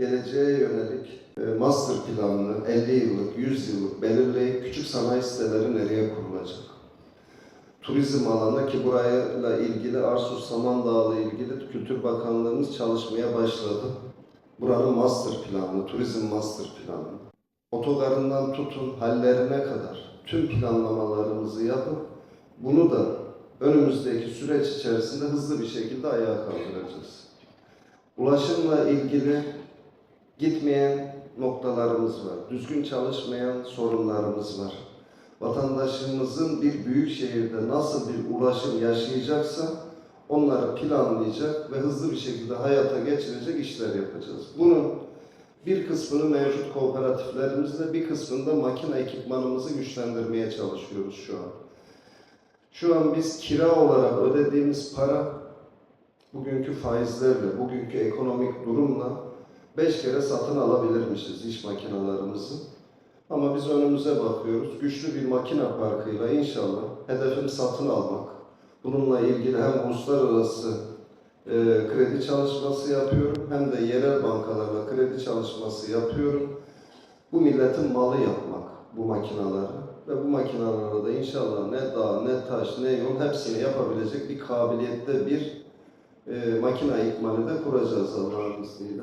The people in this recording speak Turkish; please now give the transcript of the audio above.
geleceğe yönelik e, master planını 50 yıllık, 100 yıllık belirleyip küçük sanayi siteleri nereye kurulacak? Turizm alanı ki burayla ilgili Arsus Samandağ'la ilgili Kültür Bakanlığımız çalışmaya başladı. Buranın master planını, turizm master planını, otogarından tutun hallerine kadar tüm planlamalarımızı yapıp bunu da önümüzdeki süreç içerisinde hızlı bir şekilde ayağa kaldıracağız. Ulaşımla ilgili gitmeyen noktalarımız var. Düzgün çalışmayan sorunlarımız var. Vatandaşımızın bir büyük şehirde nasıl bir ulaşım yaşayacaksa onları planlayacak ve hızlı bir şekilde hayata geçirecek işler yapacağız. Bunun bir kısmını mevcut kooperatiflerimizle, bir kısmını da makine ekipmanımızı güçlendirmeye çalışıyoruz şu an. Şu an biz kira olarak ödediğimiz para bugünkü faizlerle, bugünkü ekonomik durumla beş kere satın alabilirmişiz iş makinalarımızı. Ama biz önümüze bakıyoruz. Güçlü bir makine parkıyla inşallah hedefim satın almak. Bununla ilgili hem uluslararası e, kredi çalışması yapıyorum hem de yerel bankalarla kredi çalışması yapıyorum. Bu milletin malı yapmak bu makinaları ve bu makinalarla da inşallah ne dağ ne taş ne yol hepsini yapabilecek bir kabiliyette bir e, makine ikmali de kuracağız Allah'ın izniyle.